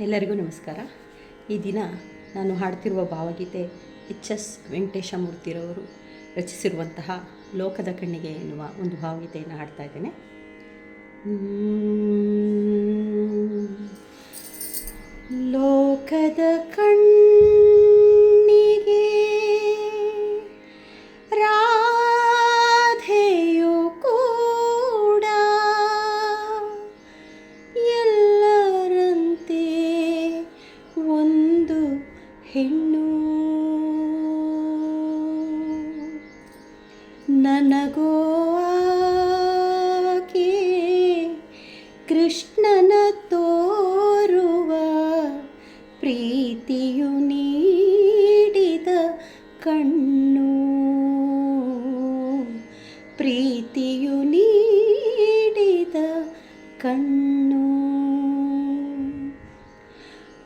ಎಲ್ಲರಿಗೂ ನಮಸ್ಕಾರ. ಈ ದಿನ ನಾನು ಹಾಡ್ತಿರುವ ಭಾವಗೀತೆ ಎಚ್ ಎಸ್ ವೆಂಕಟೇಶ ಮೂರ್ತಿರವರು ರಚಿಸಿರುವಂತಹ ಲೋಕದ ಕಣ್ಣಿಗೆ ಎನ್ನುವ ಒಂದು ಭಾವಗೀತೆಯನ್ನು ಹಾಡ್ತಾ ಇದ್ದೇನೆ. ಹೆಣ್ಣು. ನನಗೋ ಕೃಷ್ಣನ ತೋರುವ ಪ್ರೀತಿಯು ನೀಡಿದ ಕಣ್ಣು. ಪ್ರೀತಿಯು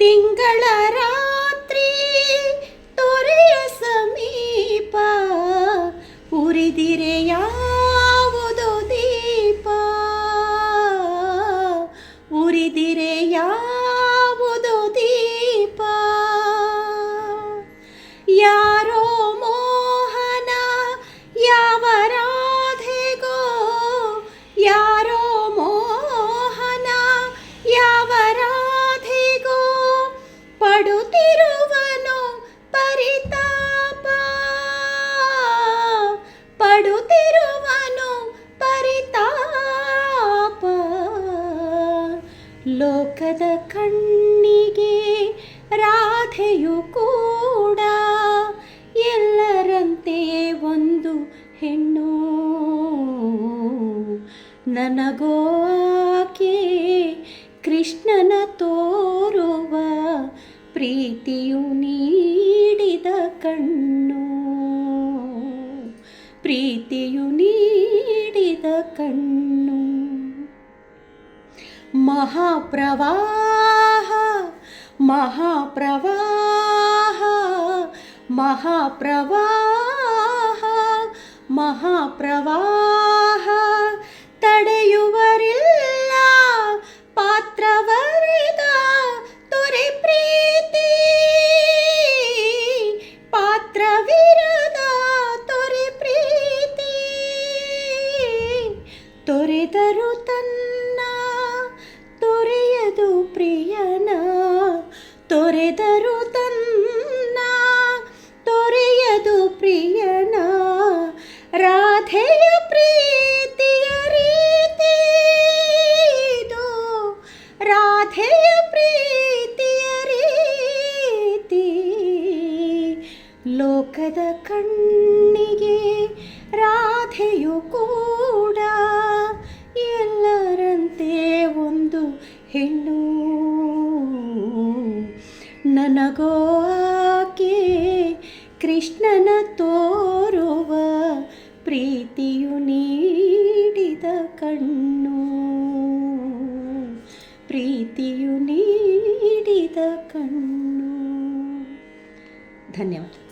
ತಿಂಗಳ ರಾತ್ರಿ ತೊರೆಯ ಸಮೀಪ ಉರಿದಿರೆ ರಾಧೆಯು ಕೂಡ ಎಲ್ಲರಂತೆ ಒಂದು ಹೆಣ್ಣು. ನನಗೋ ಆಕೆ ಕೃಷ್ಣನ ತೋರುವ ಪ್ರೀತಿಯು ನೀಡಿದ ಕಣ್ಣು. ಪ್ರೀತಿಯು ನೀಡಿದ ಕಣ್ಣು. ಮಹಾಪ್ರವಾಹ ಮಹಾಪ್ರವಾಹ ಮಹಾಪ್ರವಾಹ ಮಹಾಪ್ರವಾಹ ತಡೆಯುವರಿಲ್ಲ ಪಾತ್ರವರಿದ ತೊರೆ ಪ್ರೀತಿ ಪಾತ್ರವಿರದ ತೊರೆ ಪ್ರೀತಿ ತೊರೆದರು ತನ್ನ ತೊರೆಯದು ಪ್ರಿಯನ ತೊರೆದರು ತನ್ನ ತೊರೆಯದು ಪ್ರಿಯನ ರಾಧೆಯ ಪ್ರೀತಿಯ ರೀತಿ ಇದು. ರಾಧೆಯ ಪ್ರೀತಿಯ ರೀತಿ. ಲೋಕದ ಕಣ್ಣಿಗೆ ರಾಧೆಯು ಕೂಡ ಎಲ್ಲರಂತೆ ಒಂದು ಹೆಣ್ಣು. ನನಗೋ ಆಕೆ ಕೃಷ್ಣನ ತೋರುವ ಪ್ರೀತಿಯು ನೀಡಿದ ಕಣ್ಣು. ಪ್ರೀತಿಯು ನೀಡಿದ ಕಣ್ಣು. ಧನ್ಯವಾದ.